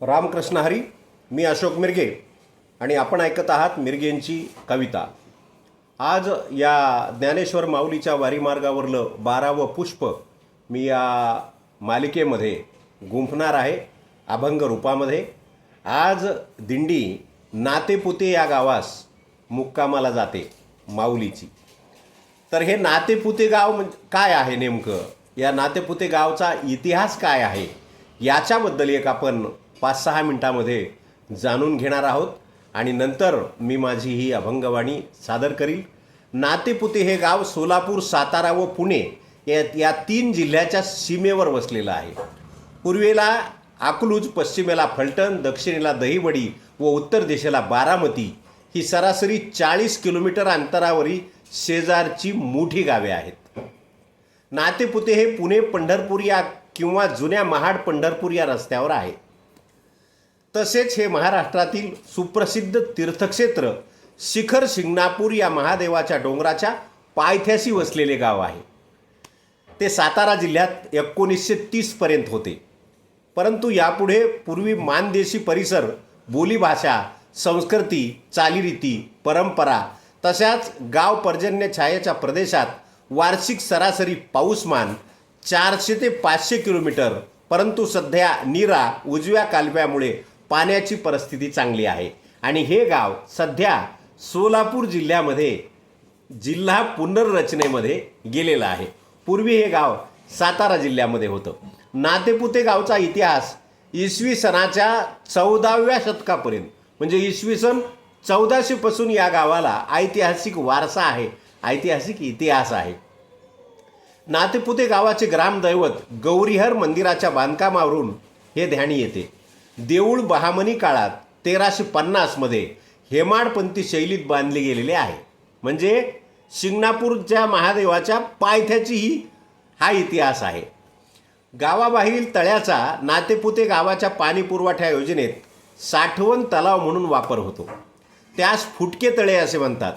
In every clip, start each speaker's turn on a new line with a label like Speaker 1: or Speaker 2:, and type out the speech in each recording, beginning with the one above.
Speaker 1: रामकृष्ण हरी मी अशोक मिरगे आणि आपण ऐकत आहात मिरगेंची कविता. आज या ज्ञानेश्वर माऊलीच्या वारीमार्गावरलं बारावं पुष्प मी या मालिकेमध्ये गुंफणार आहे अभंग रूपामध्ये. आज दिंडी नातेपुते या गावास मुक्कामाला जाते माऊलीची. तर हे नातेपुते गाव म्हणजे काय आहे नेमकं? या नातेपुते गावचा इतिहास काय आहे? याच्याबद्दल एक आपण पाच सहा मिनटामध्ये जाणून घेणार आहोत आणि नंतर मी माझी ही अभंगवाणी सादर करील. नातेपुते हे गाव सोलापूर सातारा व पुणे या या तीन जिल्ह्याच्या सीमेवर वसलेलं आहे. पूर्वेला अकलूज पश्चिमेला फलटण दक्षिणेला दहिवडी व उत्तर दिशेला बारामती ही सरासरी चाळीस किलोमीटर अंतरावरील शेजारची मोठी गावे आहेत. नातेपुते हे पुणे पंढरपूर या किंवा जुन्या महाड पंढरपूर या रस्त्यावर आहे तसेच हे महाराष्ट्रातील सुप्रसिद्ध तीर्थक्षेत्र शिखर शिंगणापूर या महादेवाच्या डोंगराच्या पायथ्याशी वसलेले गाव आहे. ते सातारा जिल्ह्यात एकोणीसशे तीसपर्यंत होते. परंतु यापुढे पूर्वी मानदेशी परिसर बोलीभाषा संस्कृती चालीरीती परंपरा तशाच गाव पर्जन्य छायेच्या प्रदेशात वार्षिक सरासरी पाऊसमान चारशे ते पाचशे किलोमीटर परंतु सध्या नीरा उजव्या कालव्यामुळे पाण्याची परिस्थिती चांगली आहे. आणि हे गाव सध्या सोलापूर जिल्ह्यामध्ये जिल्हा पुनर्रचनेमध्ये गेलेलं आहे. पूर्वी हे गाव सातारा जिल्ह्यामध्ये होतं. नातेपुते गावचा इतिहास इसवी सणाच्या चौदाव्या शतकापर्यंत म्हणजे इसवी सन चौदाशेपासून या गावाला ऐतिहासिक वारसा आहे ऐतिहासिक इतिहास आहे. नातेपुते गावाचे ग्रामदैवत गौरीहर मंदिराच्या बांधकामावरून हे ध्यानी येते. देऊळ बहामनी काळात तेराशे पन्नासमध्ये हेमाडपंथी शैलीत बांधले गेलेले आहे. म्हणजे शिंगणापूरच्या महादेवाच्या पायथ्याचीही हा इतिहास आहे. गावाबाहेरील तळ्याचा नातेपुते गावाच्या पाणी पुरवठा योजनेत साठवण तलाव म्हणून वापर होतो. त्यास फुटके तळे असे म्हणतात.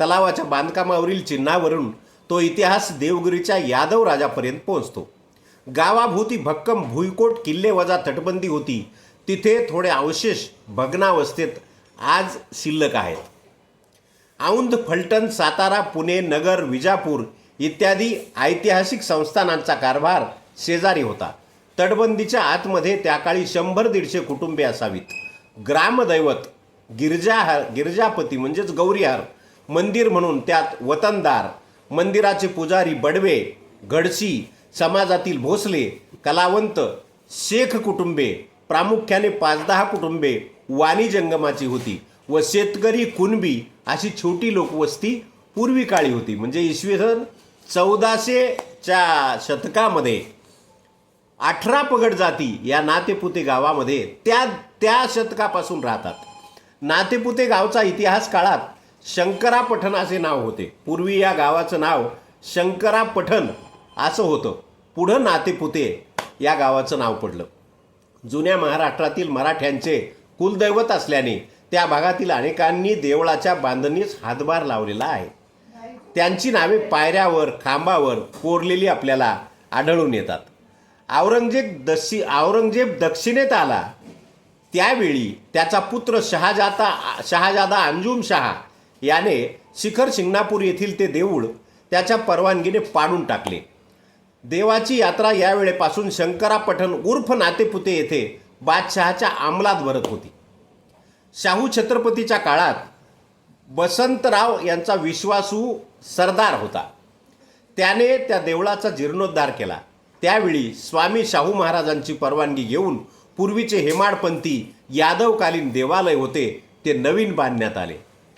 Speaker 1: तलावाच्या बांधकामावरील चिन्हावरून तो इतिहास देवगिरीच्या यादव राजापर्यंत पोहोचतो. गावाभोवती भक्कम भुईकोट किल्ले वजा तटबंदी होती. तिथे थोडे अवशेष भग्नावस्थेत आज शिल्लक आहेत. औंध फलटण सातारा पुणे नगर विजापूर इत्यादी ऐतिहासिक संस्थानांचा कारभार शेजारी होता. तटबंदीच्या आतमध्ये त्या काळी शंभर दीडशे कुटुंबे असावीत. ग्रामदैवत गिरजाहर गिरजापती म्हणजेच गौरीहार मंदिर म्हणून त्यात वतनदार मंदिराचे पुजारी बडवे गडसी समाजातील भोसले कलावंत शेख कुटुंबे प्रामुख्याने पाच दहा कुटुंबे वाणी जंगमाची होती व शेतकरी कुणबी अशी छोटी लोकवस्ती पूर्वी काळी होती. म्हणजे इसवी सन चौदाशेच्या शतकामध्ये अठरा पगड जाती या नातेपुते गावामध्ये त्या त्या शतकापासून राहतात. नातेपुते गावचा इतिहास काळात शंकरा पठण असे नाव होते. पूर्वी या गावाचं नाव शंकरा पठण असं होतं. पुढं नातेपुते या गावाचं नाव पडलं. जुन्या महाराष्ट्रातील मराठ्यांचे कुलदैवत असल्याने त्या भागातील अनेकांनी देवळाच्या बांधणीस हातभार लावलेला आहे. त्यांची नावे पायऱ्यावर खांबावर कोरलेली आपल्याला आढळून येतात. औरंगजेब दक्षि औरंगजेब दक्षिणेत आला. त्यावेळी त्याचा पुत्र शहाजादा शहाजादा अंजुम शहा याने शिखर शिंगणापूर येथील ते देऊळ त्याच्या परवानगीने पाडून टाकले. देवाची यात्रा यावेळेपासून शंकरा पठण उर्फ नातेपुते येथे बादशहाच्या अंमलात भरत होती. शाहू छत्रपतीच्या काळात बसंतराव यांचा विश्वासू सरदार होता. त्याने त्या देवळाचा जीर्णोद्धार केला. त्यावेळी स्वामी शाहू महाराजांची परवानगी घेऊन पूर्वीचे हेमाडपंथी यादवकालीन देवालय होते ते नवीन बांधण्यात आले.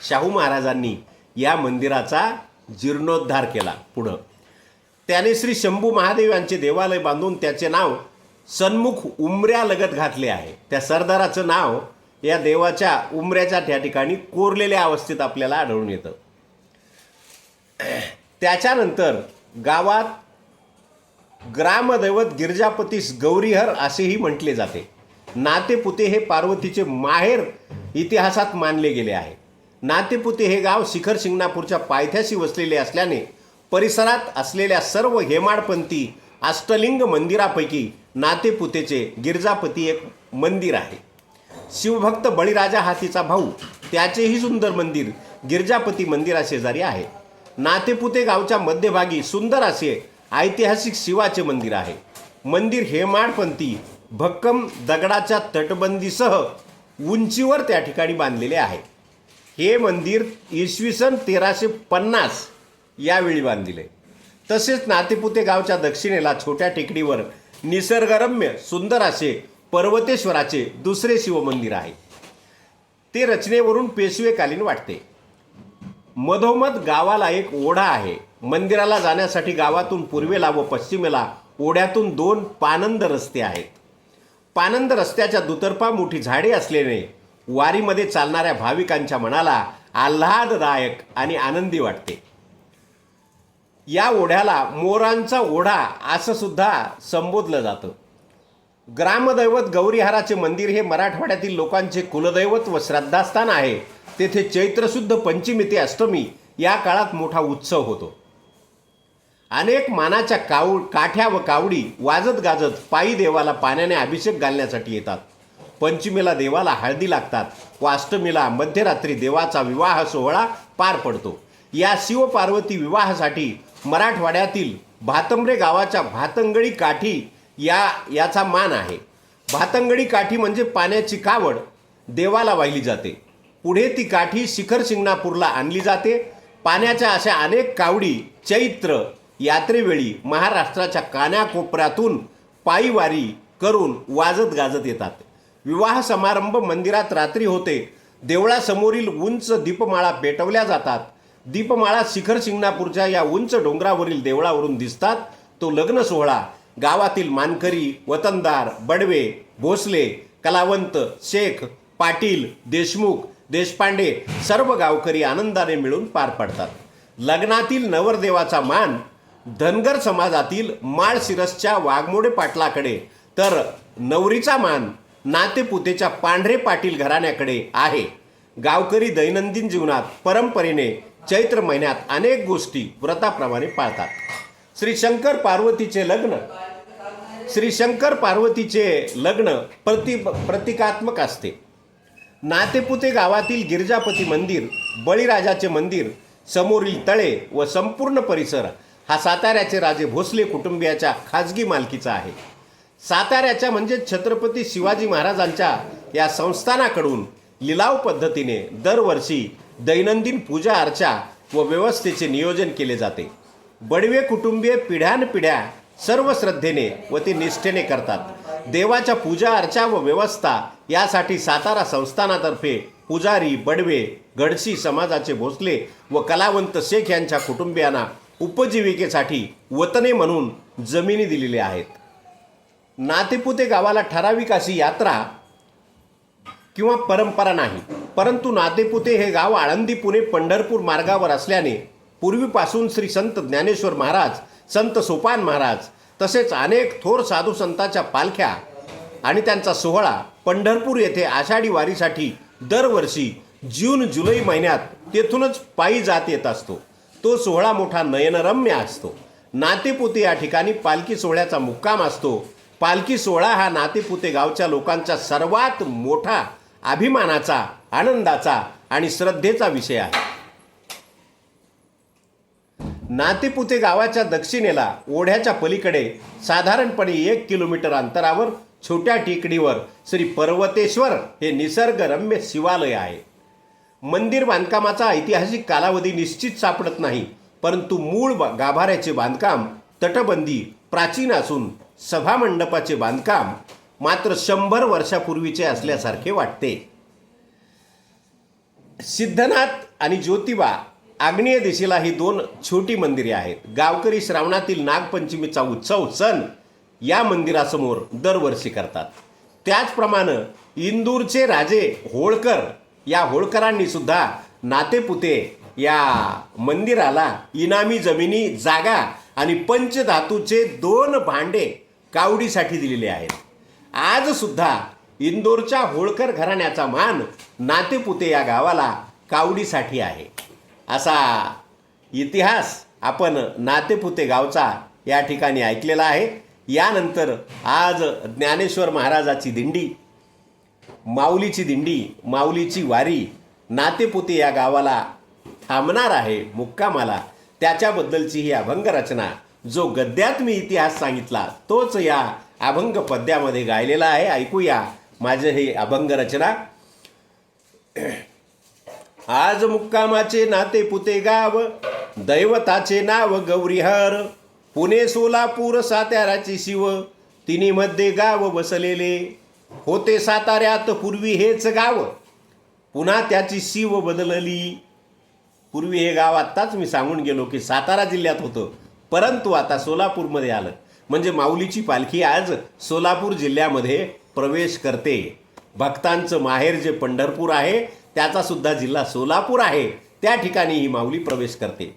Speaker 1: शाहू महाराजांनी या मंदिराचा जीर्णोद्धार केला पुढं. त्याने श्री शंभू महादेव यांचे देवालय बांधून त्याचे नाव सन्मुख उमऱ्यालगत घातले आहे. त्या सरदाराचं नाव या देवाच्या उमऱ्याच्या त्या ठिकाणी कोरलेल्या अवस्थेत आपल्याला आढळून येतं. त्याच्यानंतर गावात ग्रामदैवत गिरजापतीस गौरीहर असेही म्हटले जाते. नातेपुते हे पार्वतीचे माहेर इतिहासात मानले गेले आहे. नातेपुते हे गाव शिखर शिंगणापूरच्या पायथ्याशी वसलेले असल्याने परिसरात असलेल्या सर्व हेमाडपंथी अष्टलिंग मंदिरापैकी नातेपुतेचे गिरजापती एक मंदिर आहे. शिवभक्त बळीराजा हा तिचा भाऊ त्याचेही सुंदर मंदिर गिरजापती मंदिराशेजारी आहे. नातेपुते गावच्या मध्यभागी सुंदर असे ऐतिहासिक शिवाचे मंदिर आहे. मंदिर हेमाडपंथी भक्कम दगडाच्या तटबंदीसह उंचीवर त्या ठिकाणी बांधलेले आहे. हे मंदिर इसवी सन तेराशे पन्नास यावेळी बांधिले. तसेच नातेपुते गावच्या दक्षिणेला छोट्या टेकडीवर निसर्गरम्य सुंदर असे पर्वतेश्वराचे दुसरे शिवमंदिर आहे. ते रचनेवरून पेशवेकालीन वाटते. मधोमध गावाला एक ओढा आहे. मंदिराला जाण्यासाठी गावातून पूर्वेला व पश्चिमेला ओढ्यातून दोन पानंद रस्ते आहेत. पानंद रस्त्याच्या दुतर्फा मोठी झाडे असल्याने वारीमध्ये चालणाऱ्या भाविकांच्या मनाला आल्हाददायक आणि आनंदी वाटते. या ओढ्याला मोरांचा ओढा असं सुद्धा संबोधलं जातं. ग्रामदैवत गौरीहाराचे मंदिर हे मराठवाड्यातील लोकांचे कुलदैवत व श्रद्धास्थान आहे. तेथे चैत्रशुद्ध पंचमी ते अष्टमी या काळात मोठा उत्सव होतो. अनेक मानाच्या काऊ काठ्या व कावडी वाजत गाजत पायी देवाला पाण्याने अभिषेक घालण्यासाठी येतात. पंचमीला देवाला हळदी लागतात. व अष्टमीला मध्यरात्री देवाचा विवाह सोहळा पार पडतो. या शिवपार्वती विवाहासाठी मराठवाड्यातील भातंबरे गावाच्या भातंगळी काठी या याचा मान आहे. भातंगडी काठी म्हणजे पाण्याची कावड देवाला वाहिली जाते. पुढे ती काठी शिखर शिंगणापूरला आणली जाते. पाण्याच्या अशा अनेक कावडी चैत्र यात्रेवेळी महाराष्ट्राच्या कानाकोपऱ्यातून पायीवारी करून वाजत गाजत येतात. विवाह समारंभ मंदिरात रात्री होते. देवळासमोरील उंच दीपमाळा पेटवल्या जातात. दीपमाळा शिखर शिंगणापूरच्या या उंच डोंगरावरील देवळावरून दिसतात. तो लग्न सोहळा. गावातील मानकरी वतनदार बडवे भोसले कलावंत शेख पाटील देशमुख देशपांडे सर्व गावकरी आनंदाने मिळून पार पडतात. लग्नातील नवरदेवाचा मान धनगर समाजातील माळशिरसच्या वाघमोडे पाटलाकडे तर नवरीचा मान नातेपुतेच्या पांढरे पाटील घराण्याकडे आहे. गावकरी दैनंदिन जीवनात परंपरेने चैत्र महिन्यात अनेक गोष्टी व्रताप्रमाणे पाळतात. श्री शंकर पार्वतीचे लग्न श्री शंकर पार्वतीचे लग्न प्रति प्रतिकात्मक असते. नातेपुते गावातील गिरजापती मंदिर बळीराजाचे मंदिर समोरील तळे व संपूर्ण परिसर हा साताऱ्याचे राजे भोसले कुटुंबियाच्या खाजगी मालकीचा आहे. साताऱ्याच्या म्हणजे छत्रपती शिवाजी महाराजांच्या या संस्थानाकडून लिलाव पद्धतीने दरवर्षी दैनंदिन पूजा अर्चा व व्यवस्थेचे नियोजन केले जाते. बडवे कुटुंबीय पिढ्यानपिढ्या सर्व श्रद्धेने व ते निष्ठेने करतात. देवाच्या पूजा अर्चा व व्यवस्था यासाठी सातारा संस्थानातर्फे पुजारी बडवे गडसी समाजाचे भोसले व कलावंत शेख यांच्या कुटुंबियांना उपजीविकेसाठी वतने म्हणून जमिनी दिलेल्या आहेत. नातेपुते गावाला ठराविक अशी यात्रा किंवा परंपरा नाही. परंतु नातेपुते हे गाव आळंदी पुणे पंढरपूर मार्गावर असल्याने पूर्वीपासून श्री संत ज्ञानेश्वर महाराज संत सोपान महाराज तसेच अनेक थोर साधू संतांच्या पालख्या आणि त्यांचा सोहळा पंढरपूर येथे आषाढी वारीसाठी दरवर्षी जून जुलै महिन्यात तेथूनच पायी जात येत असतो. तो सोहळा मोठा नयनरम्य असतो. नातेपुते या ठिकाणी पालखी सोहळ्याचा मुक्काम असतो. पालखी सोहळा हा नातेपुते गावच्या लोकांचा सर्वात मोठा अभिमानाचा आनंदाचा आणि श्रद्धेचा विषय आहे. नातेपुते गावाच्या दक्षिणेला ओढ्याच्या पलीकडे साधारणपणे एक किलोमीटर अंतरावर छोट्या टेकडीवर श्री पर्वतेश्वर हे निसर्गरम्य शिवालय आहे. मंदिर बांधकामाचा ऐतिहासिक कालावधी निश्चित सापडत नाही परंतु मूळ गाभाऱ्याचे बांधकाम तटबंदी प्राचीन असून सभामंडपाचे बांधकाम मात्र शंभर वर्षापूर्वीचे असल्यासारखे वाटते. सिद्धनाथ आणि ज्योतिबा आग्नेय दिशेला ही दोन छोटी मंदिरे आहेत. गावकरी श्रावणातील नागपंचमीचा उत्सव सण या मंदिरासमोर दरवर्षी करतात. त्याचप्रमाणे इंदूरचे राजे होळकर या होळकरांनी सुद्धा नातेपुते या मंदिराला इनामी जमिनी जागा आणि पंचधातूचे दोन भांडे कावडीसाठी दिलेले आहेत. आज सुद्धा इंदोरच्या होळकर घराण्याचा मान नातेपुते या गावाला कावडीसाठी आहे. असा इतिहास आपण नातेपुते गावचा या ठिकाणी ऐकलेला आहे. यानंतर आज ज्ञानेश्वर महाराजाची दिंडी माऊलीची दिंडी माऊलीची वारी नातेपुते या गावाला थांबणार आहे मुक्कामाला. त्याच्याबद्दलची ही अभंग रचना जो गद्यात मी इतिहास सांगितला तोच या अभंग पद्यामध्ये गायलेला आहे. ऐकूया. माझे हे अभंग रचना. आज मुक्कामाचे नाते पुते गाव दैवताचे नाव गौरीहर. पुणे सोलापूर साताऱ्याचे शिव तिन्ही मध्ये गाव बसलेले. होते साताऱ्यात पूर्वी हेच गाव पुन्हा त्याची शिव बदलली. पूर्वी हे गाव आत्ताच मी सांगून गेलो की सातारा जिल्ह्यात होतं. परंतु आता सोलापूरमध्ये आलं. म्हणजे माऊलीची पालखी आज सोलापूर जिल्ह्यामध्ये प्रवेश करते. भक्तांचं माहेर जे पंढरपूर आहे त्याचा सुद्धा जिल्हा सोलापूर आहे. त्या ठिकाणी ही माऊली प्रवेश करते.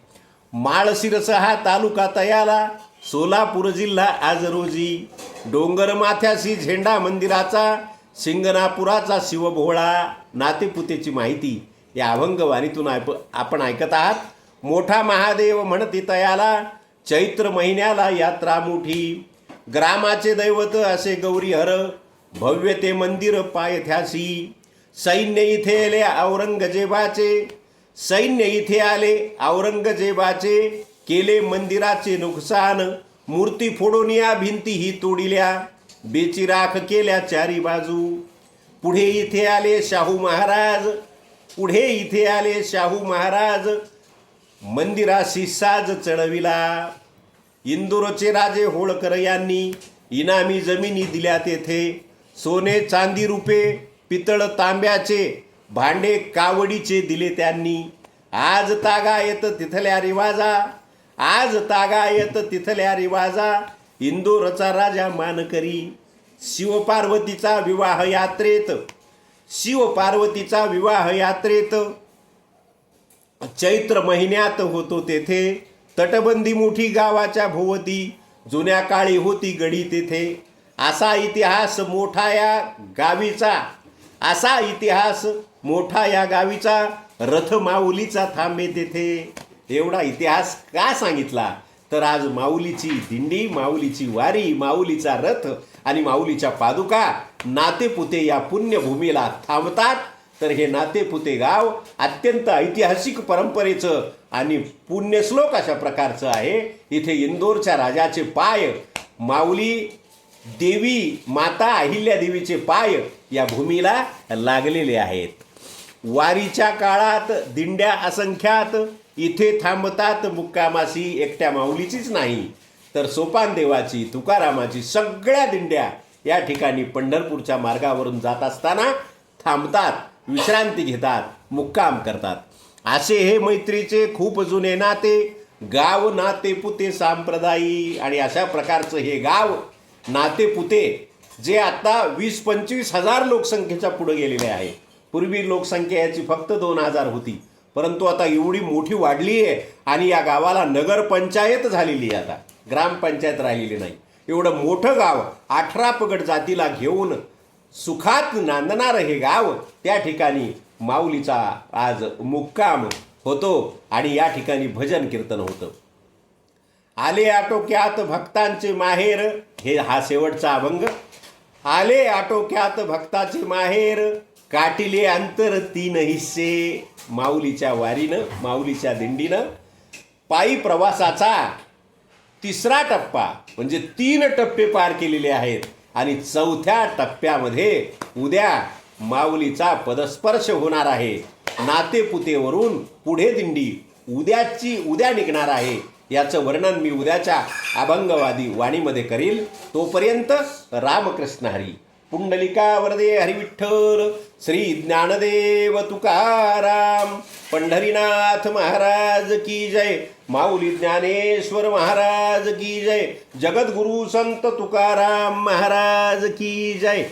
Speaker 1: माळशिरस हा तालुका तयाला. सोलापूर जिल्हा आज रोजी. डोंगर माथ्याशी झेंडा मंदिराचा शिंगणापुराचा शिवभोळा. नातेपुतेची माहिती या अभंगवाणीतून ऐप आपण ऐकत आहात. मोठा महादेव म्हणते तयाला चैत्र महिन्याला यात्रा मोठी. ग्रामाचे दैवत असे गौरीहर भव्य ते मंदिर पायथ्यासी सैन्य इथे आले औरंगजेबाचे. सैन्य इथे आले औरंगजेबाचे. केले मंदिराचे नुकसान. मूर्ती फोडून या भिंती ही तोडिल्या. बेचिराख केल्या चारी बाजू. पुढे इथे आले शाहू महाराज. पुढे इथे आले शाहू महाराज. मंदिराशी साज चढविला. इंदोरचे राजे होळकर यांनी इनामी जमिनी दिल्या तेथे. सोने चांदी रुपे पितळ तांब्याचे भांडे कावडीचे दिले त्यांनी. आज तागा येत तिथल्या रिवाजा आज तागा येत तिथल्या रिवाजा. इंदोरचा राजा मानकरी शिवपार्वतीचा विवाह यात्रेत शिवपार्वतीचा विवाह यात्रेत. चैत्र महिन्यात होतो तेथे तटबंदी मोठी गावाच्या भोवती जुन्या काळी होती गडी तेथे. असा इतिहास मोठा या गावीचा असा इतिहास मोठा या गावीचा रथ माऊलीचा थांबे तेथे. एवढा इतिहास का सांगितला? तर आज माऊलीची दिंडी माऊलीची वारी माऊलीचा रथ आणि माऊलीच्या पादुका नातेपुते या पुण्यभूमीला थांबतात. तर हे नातेपुते गाव अत्यंत ऐतिहासिक परंपरेचं आणि पुण्यश्लोक अशा प्रकारचं आहे. इथे इंदोरच्या राजाचे पाय माऊली देवी माता अहिल्या देवीचे पाय या भूमीला लागलेले आहेत. वारीच्या काळात दिंड्या असंख्यात इथे थांबतात मुक्कामाशी एकट्या माऊलीचीच नाही. तर सोपान देवाची तुकारामाची सगळ्या दिंड्या या ठिकाणी पंढरपूरच्या मार्गावरून जात असताना थांबतात विश्रांती घेतात मुक्काम करतात. असे हे मैत्रीचे खूप जुने नाते गाव नाते पुते सांप्रदायी आणि अशा प्रकारचं हे गाव नातेपुते जे आता वीस पंचवीस हजार लोकसंख्येच्या पुढे गेलेले आहे. पूर्वी लोकसंख्या याची फक्त दोन हजार होती. परंतु आता एवढी मोठी वाढली आहे आणि या गावाला नगरपंचायत झालेली आहे आता. ग्रामपंचायत राहिलेली नाही. एवढं मोठं गाव अठरा पगड जातीला घेऊन सुखात नांदणारं हे गाव त्या ठिकाणी माऊलीचा आज मुक्काम होतो आणि या ठिकाणी भजन कीर्तन होतं. आले आटोक्यात भक्तांचे माहेर हे हा शेवटचा अभंग. आले आटोक्यात भक्ताचे माहेर काटिले अंतर तीन हिस्से माऊलीच्या वारीनं माऊलीच्या दिंडीनं. पायी प्रवासाचा तिसरा टप्पा म्हणजे तीन टप्पे पार केलेले आहेत. आणि चौथ्या टप्प्यामध्ये उद्या माऊलीचा पदस्पर्श होणार आहे. नातेपुतेवरून पुढे दिंडी उद्याची उद्या निघणार आहे. याचं वर्णन मी उद्याच्या अभंगवादी वाणीमध्ये करील तोपर्यंत रामकृष्ण हरी. पुंडलिका वरदे हरिविठ्ठल श्री ज्ञानदेव तुकाराम पंढरीनाथ महाराज की जय माऊली ज्ञानेश्वर महाराज की जय जगद्गुरु संत तुकाराम महाराज की जय.